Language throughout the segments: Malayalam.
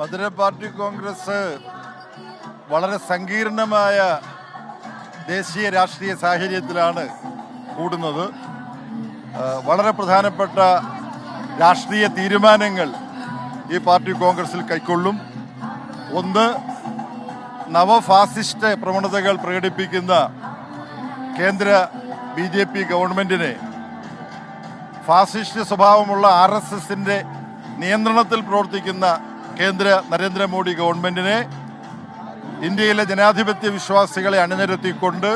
മധുര പാർട്ടി കോൺഗ്രസ് വളരെ സങ്കീർണമായ ദേശീയ രാഷ്ട്രീയ സാഹചര്യത്തിലാണ് കൂടുന്നത്. വളരെ പ്രധാനപ്പെട്ട രാഷ്ട്രീയ തീരുമാനങ്ങൾ ഈ പാർട്ടി കോൺഗ്രസിൽ കൈക്കൊള്ളും. ഒന്ന് നവഫാസിസ്റ്റ് പ്രവണതകൾ പ്രകടിപ്പിക്കുന്ന കേന്ദ്ര ബി ജെ പി ഗവൺമെന്റിനെ ഫാസിസ്റ്റ് സ്വഭാവമുള്ള ആർ എസ് എസിന്റെ നിയന്ത്രണത്തിൽ പ്രവർത്തിക്കുന്ന കേന്ദ്ര നരേന്ദ്രമോദി ഗവൺമെന്റിനെ ഇന്ത്യയിലെ ജനാധിപത്യ വിശ്വാസികളെ അണിനിരത്തിക്കൊണ്ട്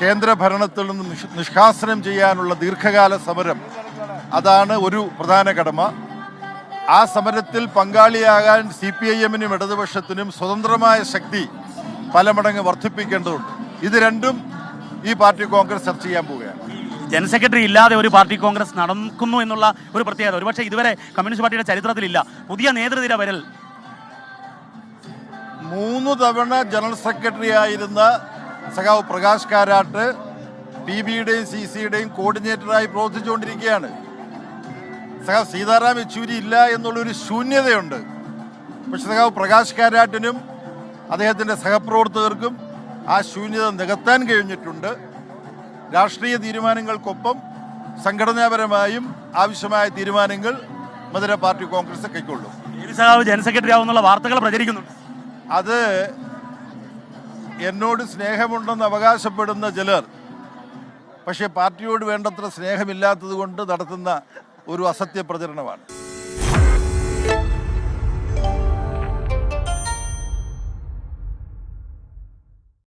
കേന്ദ്ര ഭരണത്തിൽ നിന്ന് നിഷ്കാസനം ചെയ്യാനുള്ള ദീർഘകാല സമരം അതാണ് ഒരു പ്രധാന കടമ. ആ സമരത്തിൽ പങ്കാളിയാകാൻ സി പി ഐ എമ്മിനും ഇടതുപക്ഷത്തിനും സ്വതന്ത്രമായ ശക്തി പല മടങ്ങ് വർദ്ധിപ്പിക്കേണ്ടതുണ്ട്. ഇത് രണ്ടും ഈ പാർട്ടി കോൺഗ്രസ് ചർച്ച ചെയ്യാൻ പോവുകയാണ്. ജനറൽ സെക്രട്ടറി ഇല്ലാതെ ഒരു പാർട്ടി കോൺഗ്രസ് നടക്കുന്നു എന്നുള്ള ഒരു പ്രത്യേകത. ഒരുപക്ഷെ ഇതുവരെ കമ്മ്യൂണിസ്റ്റ് പാർട്ടിയുടെ ചരിത്രത്തിലില്ല. പുതിയ നേതൃനിര വരൽ. മൂന്ന് തവണ ജനറൽ സെക്രട്ടറി ആയിരുന്ന സഖാവ് പ്രകാശ് കാരാട്ട് പി ബിയുടെയും സി സിയുടെയും കോർഡിനേറ്ററായി പ്രവർത്തിച്ചുകൊണ്ടിരിക്കുകയാണ്. സഖാവ് സീതാറാം യെച്ചൂരി ഇല്ല എന്നുള്ളൊരു ശൂന്യതയുണ്ട്. പക്ഷെ സഖാവ് പ്രകാശ് കാരാട്ടിനും അദ്ദേഹത്തിന്റെ സഹപ്രവർത്തകർക്കും ആ ശൂന്യത നികത്താൻ കഴിഞ്ഞിട്ടുണ്ട്. രാഷ്ട്രീയ തീരുമാനങ്ങൾക്കൊപ്പം സംഘടനാപരമായും ആവശ്യമായ തീരുമാനങ്ങൾ മധുര പാർട്ടി കോൺഗ്രസ് കൈക്കൊള്ളും. സഖാവ് ജനറൽ സെക്രട്ടറി ആവുന്നുള്ള വാർത്തകൾ പ്രചരിക്കുന്നുണ്ട്. അത് എന്നോട് സ്നേഹമുണ്ടെന്ന് അവകാശപ്പെടുന്ന ചിലർ പക്ഷേ പാർട്ടിയോട് വേണ്ടത്ര സ്നേഹമില്ലാത്തത് കൊണ്ട് നടത്തുന്ന ഒരു അസത്യ പ്രചരണമാണ്.